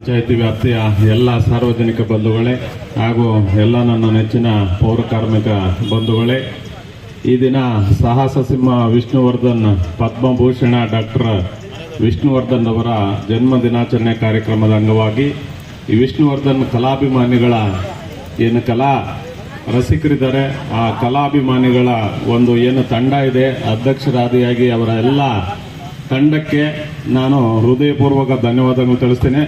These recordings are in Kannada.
ಪಂಚಾಯತಿ ವ್ಯಾಪ್ತಿಯ ಎಲ್ಲ ಸಾರ್ವಜನಿಕ ಬಂಧುಗಳೇ ಹಾಗೂ ಎಲ್ಲ ನನ್ನ ನೆಚ್ಚಿನ ಪೌರ ಕಾರ್ಮಿಕ ಬಂಧುಗಳೇ, ಈ ದಿನ ಸಾಹಸ ಸಿಂಹ ವಿಷ್ಣುವರ್ಧನ್ ಪದ್ಮಭೂಷಣ ಡಾಕ್ಟರ್ ವಿಷ್ಣುವರ್ಧನ್ ಅವರ ಜನ್ಮ ದಿನಾಚರಣೆ ಕಾರ್ಯಕ್ರಮದ ಅಂಗವಾಗಿ ಈ ವಿಷ್ಣುವರ್ಧನ್ ಕಲಾಭಿಮಾನಿಗಳ ಏನು ಕಲಾ ರಸಿಕರಿದ್ದಾರೆ, ಆ ಕಲಾಭಿಮಾನಿಗಳ ಒಂದು ಏನು ತಂಡ ಇದೆ, ಅಧ್ಯಕ್ಷರಾದಿಯಾಗಿ ಅವರ ಎಲ್ಲ ತಂಡಕ್ಕೆ ನಾನು ಹೃದಯಪೂರ್ವಕ ಧನ್ಯವಾದಗಳು ತಿಳಿಸ್ತೇನೆ.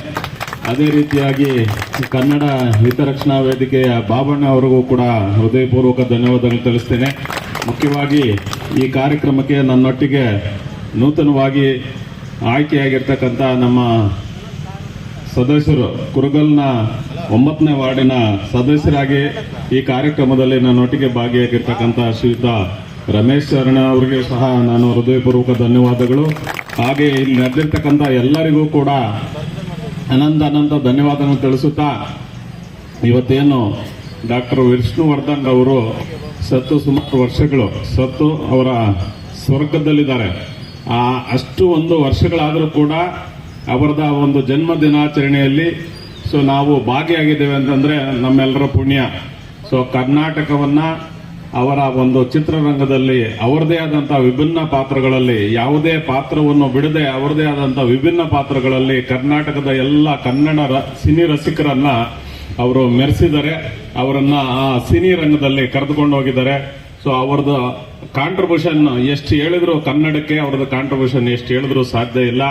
ಅದೇ ರೀತಿಯಾಗಿ ಕನ್ನಡ ಹಿತರಕ್ಷಣಾ ವೇದಿಕೆಯ ಬಾಬಣ್ಣ ಅವರಿಗೂ ಕೂಡ ಹೃದಯಪೂರ್ವಕ ಧನ್ಯವಾದಗಳು ತಿಳಿಸ್ತೇನೆ. ಮುಖ್ಯವಾಗಿ ಈ ಕಾರ್ಯಕ್ರಮಕ್ಕೆ ನನ್ನೊಟ್ಟಿಗೆ ನೂತನವಾಗಿ ಆಯ್ಕೆಯಾಗಿರ್ತಕ್ಕಂಥ ನಮ್ಮ ಸದಸ್ಯರು, ಕುರುಗಲ್ನ ಒಂಬತ್ತನೇ ವಾರ್ಡಿನ ಸದಸ್ಯರಾಗಿ ಈ ಕಾರ್ಯಕ್ರಮದಲ್ಲಿ ನನ್ನೊಟ್ಟಿಗೆ ಭಾಗಿಯಾಗಿರ್ತಕ್ಕಂಥ ಶ್ರೀಯುತ ರಮೇಶ್ ಶರಣ ಅವರಿಗೆ ಸಹ ನಾನು ಹೃದಯಪೂರ್ವಕ ಧನ್ಯವಾದಗಳು. ಹಾಗೆ ಇಲ್ಲಿ ನಡೆದಿರ್ತಕ್ಕಂಥ ಎಲ್ಲರಿಗೂ ಕೂಡ ಅನಂತ ಅನಂತ ಧನ್ಯವಾದಗಳು ತಿಳಿಸುತ್ತಾ ಇವತ್ತೇನು ಡಾಕ್ಟರ್ ವಿಷ್ಣುವರ್ಧನ್ ಅವರು ಸತ್ತು ಸುಮಾರು ವರ್ಷಗಳು, ಸತ್ತು ಅವರ ಸ್ವರ್ಗದಲ್ಲಿದ್ದಾರೆ. ಆ ಅಷ್ಟು ಒಂದು ವರ್ಷಗಳಾದರೂ ಕೂಡ ಅವರದ ಒಂದು ಜನ್ಮ ದಿನಾಚರಣೆಯಲ್ಲಿ ಸೊ ನಾವು ಭಾಗಿಯಾಗಿದ್ದೇವೆ ಅಂತಂದ್ರೆ ನಮ್ಮೆಲ್ಲರ ಪುಣ್ಯ. ಸೊ ಕರ್ನಾಟಕವನ್ನ ಅವರ ಒಂದು ಚಿತ್ರರಂಗದಲ್ಲಿ ಅವರದೇ ಆದಂತಹ ವಿಭಿನ್ನ ಪಾತ್ರಗಳಲ್ಲಿ ಯಾವುದೇ ಪಾತ್ರವನ್ನು ಬಿಡದೆ ಅವರದೇ ಆದಂತಹ ವಿಭಿನ್ನ ಪಾತ್ರಗಳಲ್ಲಿ ಕರ್ನಾಟಕದ ಎಲ್ಲ ಕನ್ನಡ ಸಿನಿ ರಸಿಕರನ್ನ ಅವರು ಮೆರೆಸಿದ್ದಾರೆ. ಅವರನ್ನ ಆ ಸಿನಿ ರಂಗದಲ್ಲಿ ಕರೆದುಕೊಂಡು ಹೋಗಿದ್ದಾರೆ. ಸೊ ಅವರದ್ದು ಕಾಂಟ್ರಿಬ್ಯೂಷನ್ ಎಷ್ಟು ಹೇಳಿದ್ರು ಕನ್ನಡಕ್ಕೆ ಅವ್ರದ್ದು ಕಾಂಟ್ರಿಬ್ಯೂಷನ್ ಎಷ್ಟು ಹೇಳಿದ್ರು ಸಾಧ್ಯ ಇಲ್ಲ.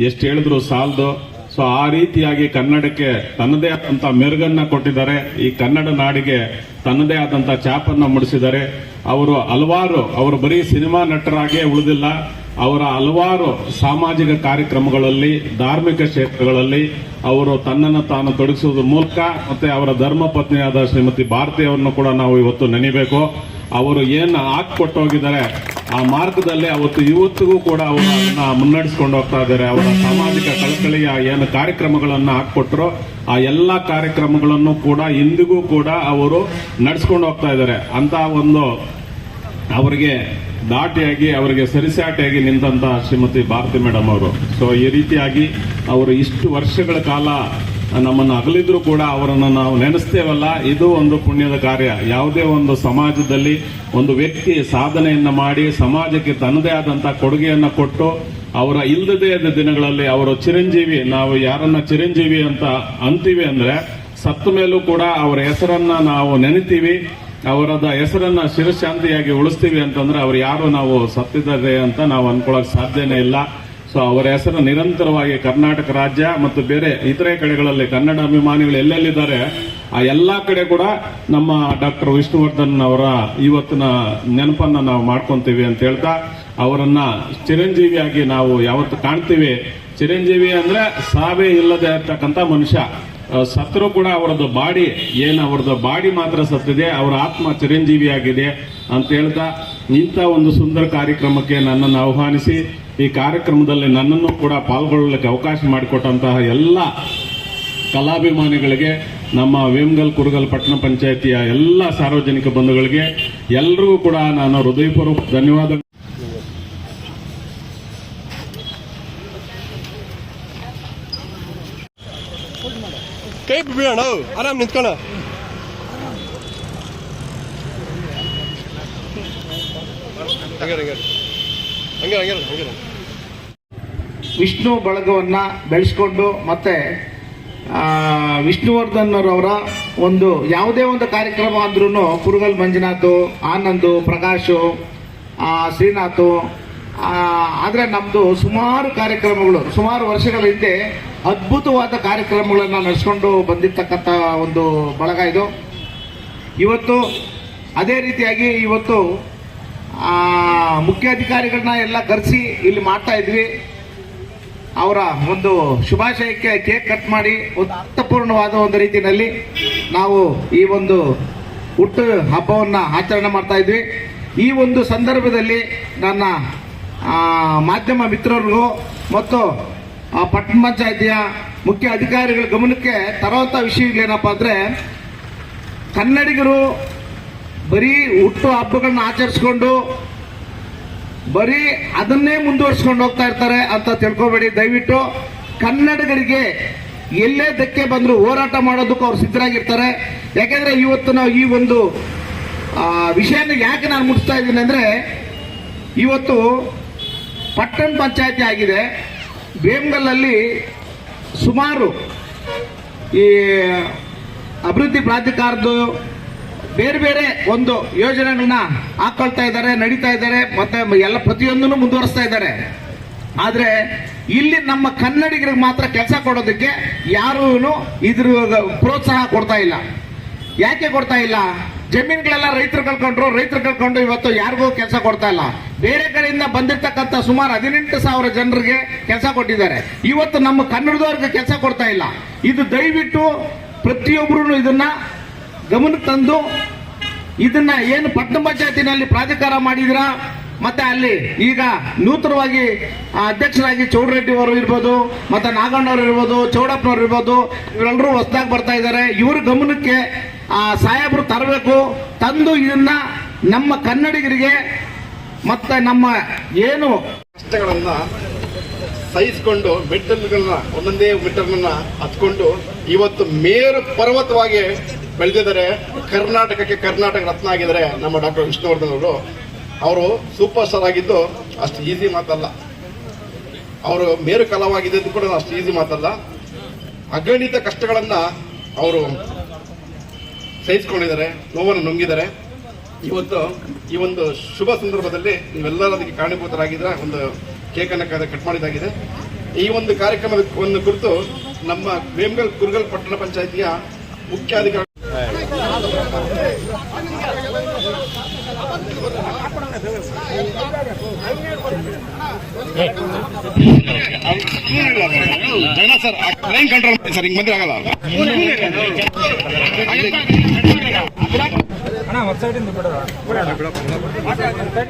ಎಷ್ಟು ಹೇಳಿದ್ರು ಸಾಲದು. ಸೊ ಆ ರೀತಿಯಾಗಿ ಕನ್ನಡಕ್ಕೆ ತನ್ನದೇ ಆದಂತ ಮೆರುಗನ್ನ ಕೊಟ್ಟಿದ್ದಾರೆ. ಈ ಕನ್ನಡ ನಾಡಿಗೆ ತನ್ನದೇ ಆದಂತ ಚಾಪನ್ನ ಮುಡಿಸಿದ್ದಾರೆ. ಅವರು ಹಲವಾರು, ಅವರು ಬರೀ ಸಿನಿಮಾ ನಟರಾಗೇ ಉಳಿದಿಲ್ಲ. ಅವರ ಹಲವಾರು ಸಾಮಾಜಿಕ ಕಾರ್ಯಕ್ರಮಗಳಲ್ಲಿ, ಧಾರ್ಮಿಕ ಕ್ಷೇತ್ರಗಳಲ್ಲಿ ಅವರು ತನ್ನನ್ನು ತಾನು ತೊಡಗಿಸುವುದರ ಮೂಲಕ ಮತ್ತೆ ಅವರ ಧರ್ಮ ಪತ್ನಿಯಾದ ಶ್ರೀಮತಿ ಭಾರತಿಯವರನ್ನು ಕೂಡ ನಾವು ಇವತ್ತು ನೆನಿಬೇಕು. ಅವರು ಏನು ಹಾಕಿಕೊಟ್ಟು ಹೋಗಿದ್ದಾರೆ ಆ ಮಾರ್ಗದಲ್ಲಿ ಅವತ್ತು ಇವತ್ತಿಗೂ ಕೂಡ ಅವರು ಅದನ್ನ ಮುನ್ನಡೆಸ್ಕೊಂಡು ಹೋಗ್ತಾ ಇದ್ದಾರೆ. ಅವರ ಸಾಮಾಜಿಕ ಕಳಕಳಿಯ ಏನು ಕಾರ್ಯಕ್ರಮಗಳನ್ನು ಹಾಕ್ಕೊಟ್ರು ಆ ಎಲ್ಲ ಕಾರ್ಯಕ್ರಮಗಳನ್ನು ಕೂಡ ಇಂದಿಗೂ ಕೂಡ ಅವರು ನಡೆಸ್ಕೊಂಡು ಹೋಗ್ತಾ ಇದ್ದಾರೆ. ಅಂತ ಒಂದು ಅವರಿಗೆ ದಾಟಿಯಾಗಿ, ಅವರಿಗೆ ಸರಿಸಾಟಿಯಾಗಿ ನಿಂತಂತ ಶ್ರೀಮತಿ ಭಾರತಿ ಮೇಡಮ್ ಅವರು. ಸೊ ಈ ರೀತಿಯಾಗಿ ಅವರು ಇಷ್ಟು ವರ್ಷಗಳ ಕಾಲ ನಮ್ಮನ್ನು ಅಗಲಿದ್ರು ಕೂಡ ಅವರನ್ನು ನಾವು ನೆನೆಸ್ತೇವಲ್ಲ. ಇದು ಒಂದು ಪುಣ್ಯದ ಕಾರ್ಯ. ಯಾವುದೇ ಒಂದು ಸಮಾಜದಲ್ಲಿ ಒಂದು ವ್ಯಕ್ತಿ ಸಾಧನೆಯನ್ನು ಮಾಡಿ, ಸಮಾಜಕ್ಕೆ ತನ್ನದೇ ಆದಂಥ ಕೊಡುಗೆಯನ್ನು ಕೊಟ್ಟು, ಅವರ ಇಲ್ಲದೇ ಇದ್ದ ದಿನಗಳಲ್ಲಿ ಅವರು ಚಿರಂಜೀವಿ, ನಾವು ಯಾರನ್ನ ಚಿರಂಜೀವಿ ಅಂತ ಅಂತೀವಿ ಅಂದ್ರೆ, ಸತ್ತ ಮೇಲೂ ಕೂಡ ಅವರ ಹೆಸರನ್ನ ನಾವು ನೆನೆತೀವಿ. ಅವರದ ಹೆಸರನ್ನ ಶಿರಶಾಂತಿಯಾಗಿ ಉಳಿಸ್ತೀವಿ ಅಂತಂದ್ರೆ ಅವ್ರು ಯಾರು ನಾವು ಸತ್ತಿದ್ದಾರೆ ಅಂತ ನಾವು ಅನ್ಕೊಳಕ್ ಸಾಧ್ಯನೇ ಇಲ್ಲ. ಸೊ ಅವರ ಹೆಸರು ನಿರಂತರವಾಗಿ ಕರ್ನಾಟಕ ರಾಜ್ಯ ಮತ್ತು ಬೇರೆ ಇತರೆ ಕಡೆಗಳಲ್ಲಿ ಕನ್ನಡ ಅಭಿಮಾನಿಗಳು ಎಲ್ಲೆಲ್ಲಿದ್ದಾರೆ, ಆ ಎಲ್ಲಾ ಕಡೆ ಕೂಡ ನಮ್ಮ ಡಾಕ್ಟರ್ ವಿಷ್ಣುವರ್ಧನ್ ಅವರ ಇವತ್ತಿನ ನೆನಪನ್ನ ನಾವು ಮಾಡ್ಕೊಂತೀವಿ ಅಂತ ಹೇಳ್ತಾ, ಅವರನ್ನ ಚಿರಂಜೀವಿಯಾಗಿ ನಾವು ಯಾವತ್ತು ಕಾಣ್ತೀವಿ. ಚಿರಂಜೀವಿ ಅಂದ್ರೆ ಸಾವೇ ಇಲ್ಲದೆ ಇರ್ತಕ್ಕಂಥ ಮನುಷ್ಯ. ಸತ್ರು ಕೂಡ ಅವರದ್ದು ಬಾಡಿ, ಏನು ಅವರದ್ದು ಬಾಡಿ ಮಾತ್ರ ಸತ್ತಿದೆ, ಅವರ ಆತ್ಮ ಚಿರಂಜೀವಿಯಾಗಿದೆ ಅಂತ ಹೇಳ್ತಾ ಇಂಥ ಒಂದು ಸುಂದರ ಕಾರ್ಯಕ್ರಮಕ್ಕೆ ನನ್ನನ್ನು ಆಹ್ವಾನಿಸಿ, ಈ ಕಾರ್ಯಕ್ರಮದಲ್ಲಿ ನನ್ನನ್ನು ಕೂಡ ಪಾಲ್ಗೊಳ್ಳಲಿಕ್ಕೆ ಅವಕಾಶ ಮಾಡಿಕೊಟ್ಟಂತಹ ಎಲ್ಲ ಕಲಾಭಿಮಾನಿಗಳಿಗೆ, ನಮ್ಮ ವೇಮಗಲ್ ಕುರುಗಲ್ ಪಟ್ಟಣ ಪಂಚಾಯತಿಯ ಎಲ್ಲ ಸಾರ್ವಜನಿಕ ಬಂಧುಗಳಿಗೆ ಎಲ್ಲರಿಗೂ ಕೂಡ ನಾನು ಹೃದಯಪೂರ್ವಕ ಧನ್ಯವಾದ ಕೈ ಬಿಡೋಣ ಆರಾಮ್ ಹಂಗೆ ವಿಷ್ಣು ಬಳಗವನ್ನು ಬೆಳೆಸ್ಕೊಂಡು ಮತ್ತೆ ವಿಷ್ಣುವರ್ಧನ್ ಅವರ ಒಂದು ಯಾವುದೇ ಒಂದು ಕಾರ್ಯಕ್ರಮ ಅಂದ್ರೂ ಕುರುಗಲ್ ಮಂಜುನಾಥ್, ಆನಂದು, ಪ್ರಕಾಶು ಶ್ರೀನಾಥ್ ಆದ್ರೆ ನಮ್ದು ಸುಮಾರು ಕಾರ್ಯಕ್ರಮಗಳು, ಸುಮಾರು ವರ್ಷಗಳ ಹಿಂದೆ ಅದ್ಭುತವಾದ ಕಾರ್ಯಕ್ರಮಗಳನ್ನು ನಡೆಸ್ಕೊಂಡು ಬಂದಿರ್ತಕ್ಕಂಥ ಒಂದು ಬಳಗ ಇದು. ಇವತ್ತು ಅದೇ ರೀತಿಯಾಗಿ ಇವತ್ತು ಮುಖ್ಯಾಧಿಕಾರಿಗಳನ್ನ ಎಲ್ಲ ಕರೆಸಿ ಇಲ್ಲಿ ಮಾಡ್ತಾ ಇದ್ವಿ. ಅವರ ಒಂದು ಶುಭಾಶಯಕ್ಕೆ ಕೇಕ್ ಕಟ್ ಮಾಡಿ ಒಂದು ಅರ್ಥಪೂರ್ಣವಾದ ಒಂದು ರೀತಿಯಲ್ಲಿ ನಾವು ಈ ಒಂದು ಹುಟ್ಟು ಹಬ್ಬವನ್ನು ಆಚರಣೆ ಮಾಡ್ತಾ ಇದ್ವಿ. ಈ ಒಂದು ಸಂದರ್ಭದಲ್ಲಿ ನನ್ನ ಮಾಧ್ಯಮ ಮಿತ್ರರಿಗೂ ಮತ್ತು ಆ, ಪಟ್ಟಣ ಪಂಚಾಯತಿಯ ಮುಖ್ಯ ಅಧಿಕಾರಿಗಳ ಗಮನಕ್ಕೆ ತರುವಂಥ ವಿಷಯಗಳೇನಪ್ಪ ಅಂದರೆ ಕನ್ನಡಿಗರು ಬರೀ ಹುಟ್ಟು ಹಬ್ಬಗಳನ್ನ ಆಚರಿಸ್ಕೊಂಡು ಬರೀ ಅದನ್ನೇ ಮುಂದುವರ್ಸ್ಕೊಂಡು ಹೋಗ್ತಾ ಇರ್ತಾರೆ ಅಂತ ತಿಳ್ಕೊಬೇಡಿ. ದಯವಿಟ್ಟು ಕನ್ನಡಿಗರಿಗೆ ಎಲ್ಲೇ ಧಕ್ಕೆ ಬಂದ್ರು ಹೋರಾಟ ಮಾಡೋದಕ್ಕೂ ಅವ್ರು ಸಿದ್ಧರಾಗಿರ್ತಾರೆ. ಯಾಕೆಂದರೆ ಇವತ್ತು ನಾವು ಈ ಒಂದು ವಿಷಯನ ಯಾಕೆ ನಾನು ಮುಟ್ಟಿಸ್ತಾ ಇದ್ದೀನಿ ಅಂದ್ರೆ ಇವತ್ತು ಪಟ್ಟಣ ಪಂಚಾಯತಿ ಆಗಿದೆ. ಬೇಮ್ಗಲ್ಲಲ್ಲಿ ಸುಮಾರು ಈ ಅಭಿವೃದ್ಧಿ ಪ್ರಾಧಿಕಾರದ್ದು ಬೇರೆ ಬೇರೆ ಒಂದು ಯೋಜನೆಗಳನ್ನ ಹಾಕೊಳ್ತಾ ಇದ್ದಾರೆ, ನಡೀತಾ ಇದ್ದಾರೆ, ಮತ್ತೆ ಎಲ್ಲ ಪ್ರತಿಯೊಂದನ್ನು ಮುಂದುವರಿಸ್ತಾ ಇದ್ದಾರೆ. ಆದರೆ ಇಲ್ಲಿ ನಮ್ಮ ಕನ್ನಡಿಗರಿಗೆ ಮಾತ್ರ ಕೆಲಸ ಕೊಡೋದಕ್ಕೆ ಯಾರೂ ಇದ್ರ ಪ್ರೋತ್ಸಾಹ ಕೊಡ್ತಾ ಇಲ್ಲ. ಯಾಕೆ ಕೊಡ್ತಾ ಇಲ್ಲ? ಜಮೀನುಗಳೆಲ್ಲ ರೈತರು ಕಳ್ಕೊಂಡ್ರು, ರೈತರು ಕಳ್ಕೊಂಡು ಇವತ್ತು ಯಾರಿಗೂ ಕೆಲಸ ಕೊಡ್ತಾ ಇಲ್ಲ. ಬೇರೆ ಕಡೆಯಿಂದ ಬಂದಿರ್ತಕ್ಕಂಥ ಸುಮಾರು ಹದಿನೆಂಟು ಸಾವಿರ ಜನರಿಗೆ ಕೆಲಸ ಕೊಟ್ಟಿದ್ದಾರೆ. ಇವತ್ತು ನಮ್ಮ ಕನ್ನಡದವ್ರಿಗೆ ಕೆಲಸ ಕೊಡ್ತಾ ಇಲ್ಲ. ಇದು ದಯವಿಟ್ಟು ಪ್ರತಿಯೊಬ್ಬರು ಇದನ್ನ ಗಮನಕ್ಕೆ ತಂದು ಇದನ್ನ ಏನು ಪಟ್ಟಣ ಪಂಚಾಯತಿನಲ್ಲಿ ಪ್ರಾಧಿಕಾರ ಮಾಡಿದಿರಾ? ಮತ್ತೆ ಅಲ್ಲಿ ಈಗ ನೂತನವಾಗಿ ಅಧ್ಯಕ್ಷರಾಗಿ ಚೌಡರೆಡ್ಡಿ ಅವರು ಇರ್ಬೋದು, ಮತ್ತೆ ನಾಗಣ್ಣವ್ರು ಇರ್ಬೋದು ಚೌಡಪ್ಪನವ್ರು ಇರ್ಬೋದು ಇವರೆಲ್ಲರೂ ಹೊಸದಾಗಿ ಬರ್ತಾ ಇದ್ದಾರೆ. ಇವರ ಗಮನಕ್ಕೆ ಸಾಹೇಬರು ತರಬೇಕು. ತಂದು ಇದನ್ನ ನಮ್ಮ ಕನ್ನಡಿಗರಿಗೆ ಮತ್ತೆ ನಮ್ಮ ಏನು ಕಷ್ಟಗಳನ್ನ ಸಹಿಸಿಕೊಂಡು ಮೆಟ್ಟಲ್ಗಳನ್ನ ಒಂದೊಂದೇ ಮೆಟ್ಟಲನ್ನ ಹತ್ಕೊಂಡು ಇವತ್ತು ಮೇರು ಪರ್ವತವಾಗಿ ಬೆಳೆದಿದ್ದಾರೆ. ಕರ್ನಾಟಕಕ್ಕೆ ಕರ್ನಾಟಕ ರತ್ನ ಆಗಿದ್ದಾರೆ ನಮ್ಮ ಡಾಕ್ಟರ್ ವಿಷ್ಣುವರ್ಧನ್ ಅವರು. ಅವರು ಸೂಪರ್ ಸ್ಟಾರ್ ಆಗಿದ್ದು ಅಷ್ಟು ಈಸಿ ಮಾತಲ್ಲ. ಅವರು ಮೇರು ಕಲಾವಾಗಿದ್ದು ಕೂಡ ಅಷ್ಟು ಈಸಿ ಮಾತಲ್ಲ. ಅಗಣಿತ ಕಷ್ಟಗಳನ್ನ ಅವರು ಸಹಿಸಿಕೊಂಡಿದ್ದಾರೆ. ನೋವನ್ನು ನುಂಗಿದ್ದಾರೆ. ಇವತ್ತು ಈ ಒಂದು ಶುಭ ಸಂದರ್ಭದಲ್ಲಿ ನೀವೆಲ್ಲರೂ ಅದಕ್ಕೆ ಕಾರಣೀಭೂತರಾಗಿದ್ರೆ ಒಂದು ಕೇಕನ್ನು ಕಟ್ ಮಾಡಿದಾಗಿದೆ ಈ ಒಂದು ಕಾರ್ಯಕ್ರಮದ ಒಂದು ಕುರಿತು ನಮ್ಮ ವೇಮಗಲ್ ಕುರುಗಲ್ ಪಟ್ಟಣ ಪಂಚಾಯಿತಿಯ ಮುಖ್ಯಾಧಿಕಾರಿ ಸರ್ ಕಂಟ್ರೋಲ್ ಸರ್ ಹಿಂಗ್ ಬಂದ್ರೆ ಆಗಲ್ಲ ಅಣ್ಣ ಒಂದು